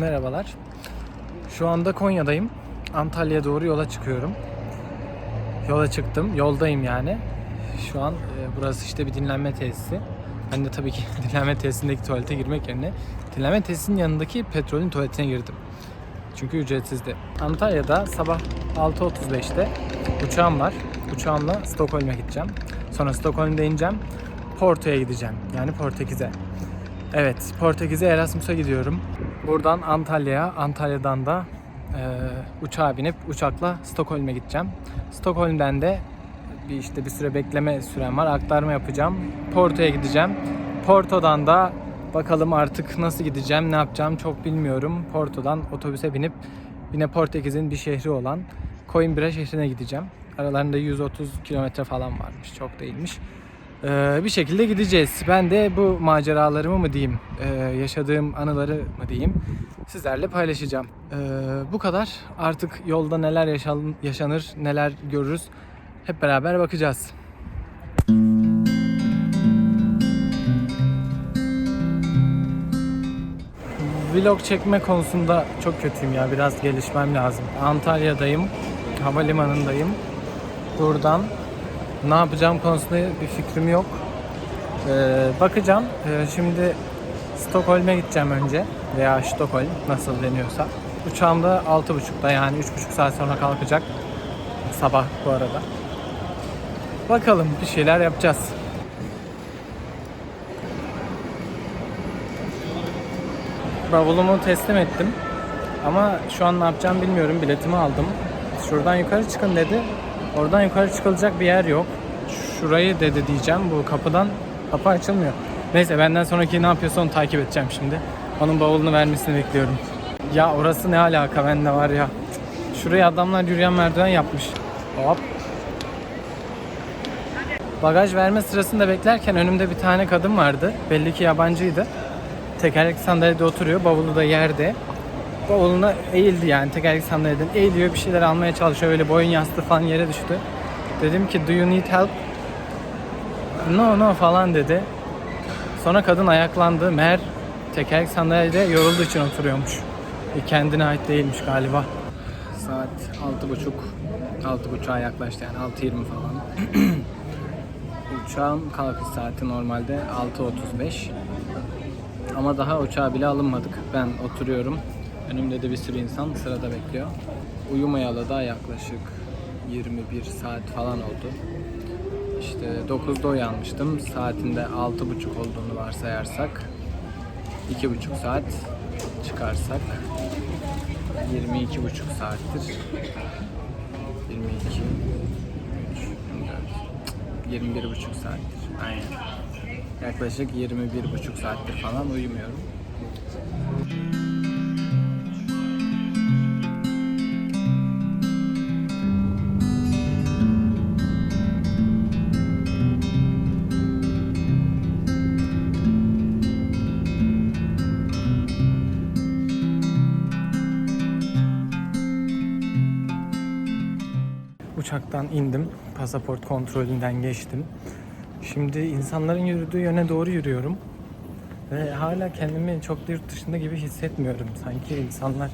Merhabalar. Şu anda Konya'dayım. Antalya'ya doğru yola çıkıyorum. Yola çıktım. Yoldayım yani. Şu an e, burası işte bir dinlenme tesisi. Ben de tabii ki dinlenme tesisindeki tuvalete girmek yerine dinlenme tesisinin yanındaki petrolün tuvaletine girdim. Çünkü ücretsizdi. Antalya'da sabah 6.35'te uçağım var. Uçağımla Stockholm'e gideceğim. Sonra Stockholm'de ineceğim. Porto'ya gideceğim. Yani Portekiz'e. Evet, Portekiz'e Erasmus'a gidiyorum. Buradan Antalya'ya, Antalya'dan da e, uçağa binip uçakla Stockholm'e gideceğim. Stockholm'den de bir işte bir süre bekleme sürem var. Aktarma yapacağım. Porto'ya gideceğim. Porto'dan da bakalım artık nasıl gideceğim, ne yapacağım çok bilmiyorum. Porto'dan otobüse binip yine Portekiz'in bir şehri olan Coimbra şehrine gideceğim. Aralarında 130 kilometre falan varmış. Çok değilmiş. Ee, bir şekilde gideceğiz. Ben de bu maceralarımı mı diyeyim, e, yaşadığım anıları mı diyeyim sizlerle paylaşacağım. Ee, bu kadar. Artık yolda neler yaşan- yaşanır, neler görürüz hep beraber bakacağız. Vlog çekme konusunda çok kötüyüm ya. Biraz gelişmem lazım. Antalya'dayım. Havalimanındayım. Buradan ne yapacağım konusunda bir fikrim yok. Ee, bakacağım. Ee, şimdi Stockholm'e gideceğim önce. Veya Stockholm nasıl deniyorsa. Uçağım da 6.30'da yani 3.5 saat sonra kalkacak. Sabah bu arada. Bakalım bir şeyler yapacağız. Bavulumu teslim ettim. Ama şu an ne yapacağım bilmiyorum. Biletimi aldım. Şuradan yukarı çıkın dedi. Oradan yukarı çıkılacak bir yer yok. Şurayı dedi diyeceğim. Bu kapıdan kapı açılmıyor. Neyse benden sonraki ne yapıyorsa onu takip edeceğim şimdi. Onun bavulunu vermesini bekliyorum. Ya orası ne alaka bende var ya. Şuraya adamlar yürüyen merdiven yapmış. Hop. Bagaj verme sırasında beklerken önümde bir tane kadın vardı. Belli ki yabancıydı. Tekerlekli sandalyede oturuyor. Bavulu da yerde. Bavuluna eğildi yani tekerlekli sandalyeden eğiliyor. Bir şeyler almaya çalışıyor. Öyle boyun yastığı falan yere düştü. Dedim ki do you need help? No no falan dedi. Sonra kadın ayaklandı. Meğer tekerlekli sandalyede yorulduğu için oturuyormuş. E, Kendine ait değilmiş galiba. Saat altı buçuk. Altı buçuğa yaklaştı yani 6.20 falan. Uçağın kalkış saati normalde 6.35. Ama daha uçağa bile alınmadık. Ben oturuyorum. Önümde de bir sürü insan sırada bekliyor. Uyumayalı da yaklaşık 21 saat falan oldu. İşte 9'da uyanmıştım. Saatinde 6.30 olduğunu varsayarsak 2,5 saat çıkarsak 22,5 saattir. 22 3 24 21,5 saattir. Aynen. Yaklaşık 21,5 saattir falan uyumuyorum. Uçaktan indim. Pasaport kontrolünden geçtim. Şimdi insanların yürüdüğü yöne doğru yürüyorum. Ve hala kendimi çok da yurt dışında gibi hissetmiyorum. Sanki insanlar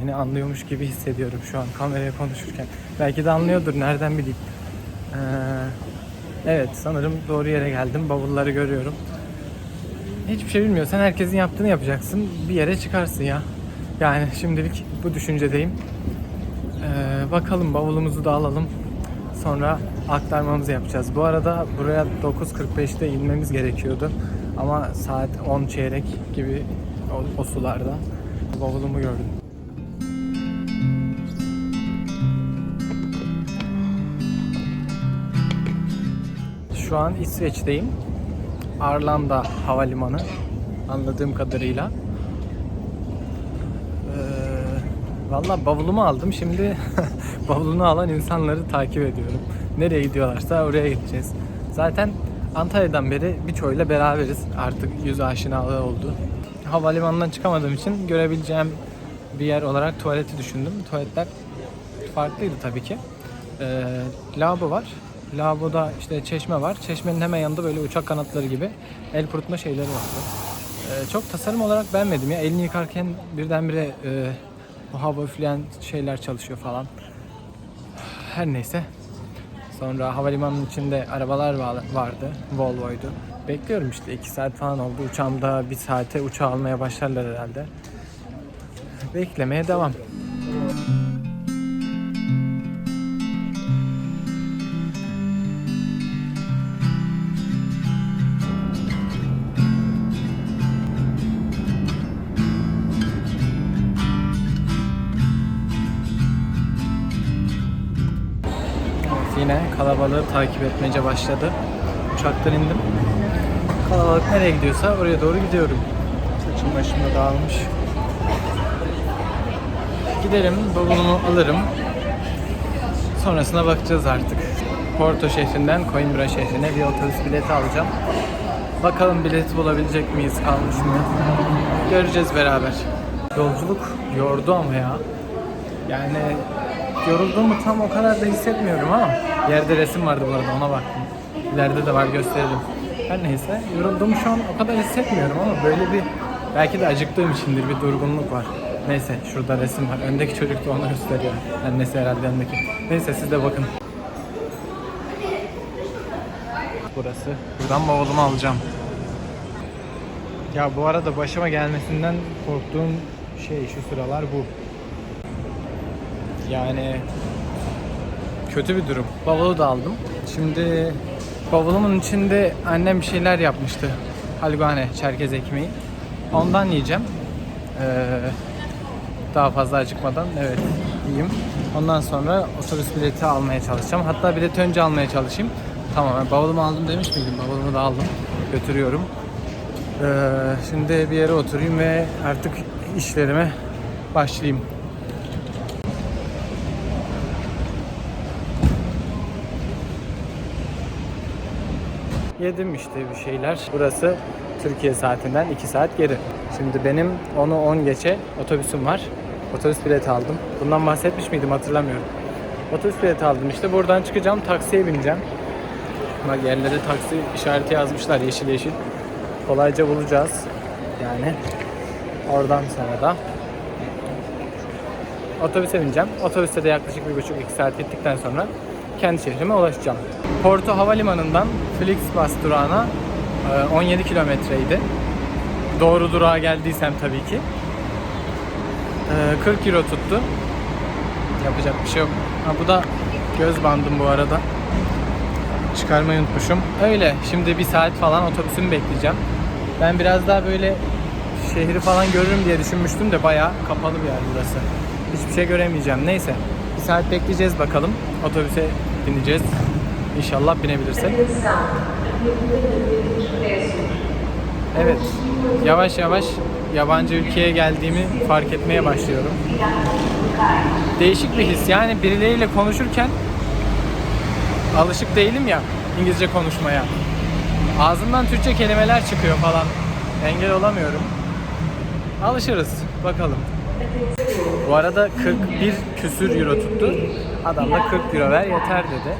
beni anlıyormuş gibi hissediyorum şu an kameraya konuşurken. Belki de anlıyordur nereden bileyim. Ee, evet sanırım doğru yere geldim. Bavulları görüyorum. Hiçbir şey bilmiyorsan herkesin yaptığını yapacaksın. Bir yere çıkarsın ya. Yani şimdilik bu düşüncedeyim. Ee, bakalım bavulumuzu da alalım. Sonra aktarmamızı yapacağız. Bu arada buraya 9.45'te inmemiz gerekiyordu. Ama saat 10 çeyrek gibi o, o sularda. Bavulumu gördüm. Şu an İsveç'teyim. Arlanda Havalimanı anladığım kadarıyla. Ee, Valla bavulumu aldım. Şimdi bavulunu alan insanları takip ediyorum. Nereye gidiyorlarsa oraya gideceğiz. Zaten Antalya'dan beri birçoğuyla beraberiz. Artık yüz aşinalığı oldu. Havalimanından çıkamadığım için görebileceğim bir yer olarak tuvaleti düşündüm. Tuvaletler farklıydı tabii ki. Ee, lavabo var. Lavaboda işte çeşme var. Çeşmenin hemen yanında böyle uçak kanatları gibi el kurutma şeyleri vardı. Ee, çok tasarım olarak beğenmedim ya. Elini yıkarken birdenbire e, bu hava üfleyen şeyler çalışıyor falan. Her neyse. Sonra havalimanının içinde arabalar va- vardı. Volvo'ydu. Bekliyorum işte 2 saat falan oldu. Uçağımda bir saate uçağı almaya başlarlar herhalde. Beklemeye devam. Yine kalabalığı takip etmece başladı. Uçaktan indim. Kalabalık nereye gidiyorsa oraya doğru gidiyorum. Saçım başım da dağılmış. Giderim, bavulumu alırım. Sonrasına bakacağız artık. Porto şehrinden Coimbra şehrine bir otobüs bileti alacağım. Bakalım bileti bulabilecek miyiz, kalmış mı? Göreceğiz beraber. Yolculuk yordu ama ya. Yani yorulduğumu tam o kadar da hissetmiyorum ama yerde resim vardı bu arada ona baktım. İleride de var gösteririm. Her neyse yorulduğumu şu an o kadar hissetmiyorum ama böyle bir belki de acıktığım içindir bir durgunluk var. Neyse şurada resim var. Öndeki çocuk da onu gösteriyor. Annesi herhalde yanındaki. Neyse siz de bakın. Burası. Buradan bavulumu alacağım. Ya bu arada başıma gelmesinden korktuğum şey şu sıralar bu. Yani kötü bir durum. Bavulu da aldım. Şimdi bavulumun içinde annem bir şeyler yapmıştı. Halgane, çerkez ekmeği. Ondan yiyeceğim. Ee, daha fazla acıkmadan evet yiyeyim. Ondan sonra otobüs bileti almaya çalışacağım. Hatta bileti önce almaya çalışayım. Tamam ben bavulumu aldım demiş miydim? Bavulumu da aldım. Götürüyorum. Ee, şimdi bir yere oturayım ve artık işlerime başlayayım. Yedim işte bir şeyler. Burası Türkiye saatinden 2 saat geri. Şimdi benim onu 10 geçe otobüsüm var. Otobüs bileti aldım. Bundan bahsetmiş miydim hatırlamıyorum. Otobüs bileti aldım işte. Buradan çıkacağım taksiye bineceğim. Bak yerlere taksi işareti yazmışlar yeşil yeşil. Kolayca bulacağız. Yani oradan sonra da otobüse bineceğim. Otobüste de yaklaşık bir buçuk iki saat gittikten sonra kendi şehrime ulaşacağım. Porto Havalimanı'ndan Flixbus durağına e, 17 kilometreydi. Doğru durağa geldiysem tabii ki. E, 40 euro tuttu. Yapacak bir şey yok. Ha, bu da göz bandım bu arada. Çıkarmayı unutmuşum. Öyle. Şimdi bir saat falan otobüsümü bekleyeceğim. Ben biraz daha böyle şehri falan görürüm diye düşünmüştüm de bayağı kapalı bir yer burası. Hiçbir şey göremeyeceğim. Neyse. Bir saat bekleyeceğiz bakalım. Otobüse bineceğiz. İnşallah binebilirsek. Evet. Yavaş yavaş yabancı ülkeye geldiğimi fark etmeye başlıyorum. Değişik bir his. Yani birileriyle konuşurken alışık değilim ya İngilizce konuşmaya. Ağzımdan Türkçe kelimeler çıkıyor falan. Engel olamıyorum. Alışırız. Bakalım. Bu arada 41 küsür euro tuttu. Adam da 40 euro ver yeter dedi.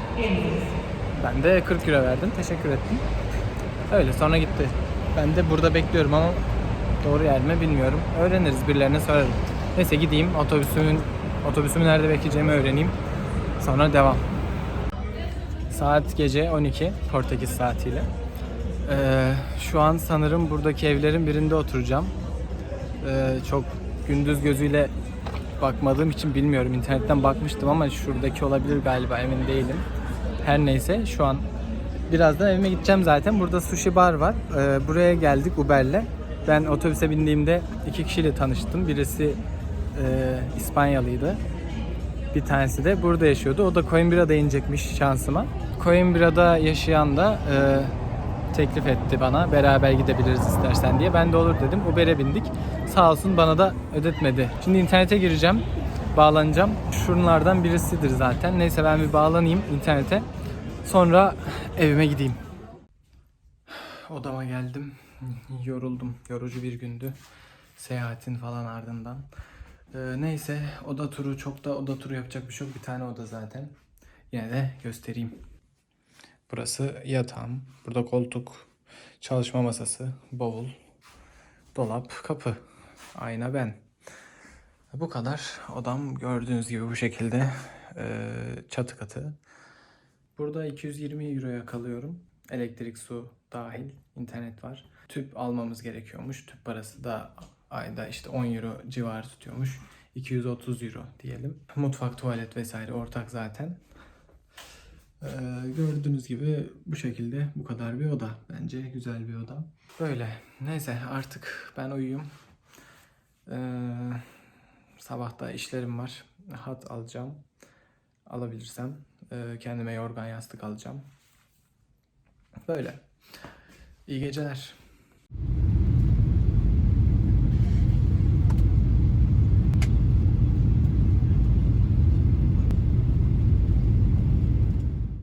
Ben de 40 euro verdim. Teşekkür ettim. Öyle sonra gitti. Ben de burada bekliyorum ama doğru yer mi bilmiyorum. Öğreniriz birilerine sorarım. Neyse gideyim otobüsümün otobüsümü nerede bekleyeceğimi öğreneyim. Sonra devam. Saat gece 12 Portekiz saatiyle. Ee, şu an sanırım buradaki evlerin birinde oturacağım. Ee, çok gündüz gözüyle bakmadığım için bilmiyorum. İnternetten bakmıştım ama şuradaki olabilir galiba emin değilim. Her neyse şu an birazdan evime gideceğim zaten. Burada sushi bar var. Ee, buraya geldik Uber'le. Ben otobüse bindiğimde iki kişiyle tanıştım. Birisi e, İspanyalıydı. Bir tanesi de burada yaşıyordu. O da Coimbra'da inecekmiş şansıma. Coimbra'da yaşayan da e, teklif etti bana. Beraber gidebiliriz istersen diye. Ben de olur dedim. Uber'e bindik. Sağ olsun bana da ödetmedi. Şimdi internete gireceğim. Bağlanacağım. Şunlardan birisidir zaten. Neyse ben bir bağlanayım internete. Sonra evime gideyim. Odama geldim. Yoruldum. Yorucu bir gündü. Seyahatin falan ardından. Ee, neyse oda turu çok da oda turu yapacak bir şey yok. Bir tane oda zaten. Yine de göstereyim. Burası yatağım. Burada koltuk, çalışma masası, bavul. dolap, kapı. Ayna ben. Bu kadar. Odam gördüğünüz gibi bu şekilde e, çatı katı. Burada 220 euroya kalıyorum. Elektrik, su dahil, internet var. Tüp almamız gerekiyormuş. Tüp parası da ayda işte 10 euro civarı tutuyormuş. 230 euro diyelim. Mutfak, tuvalet vesaire ortak zaten. Ee, gördüğünüz gibi bu şekilde bu kadar bir oda. Bence güzel bir oda. Böyle. Neyse artık ben uyuyayım. Ee, sabahta işlerim var. Hat alacağım. Alabilirsem. Ee, kendime yorgan yastık alacağım. Böyle. İyi geceler.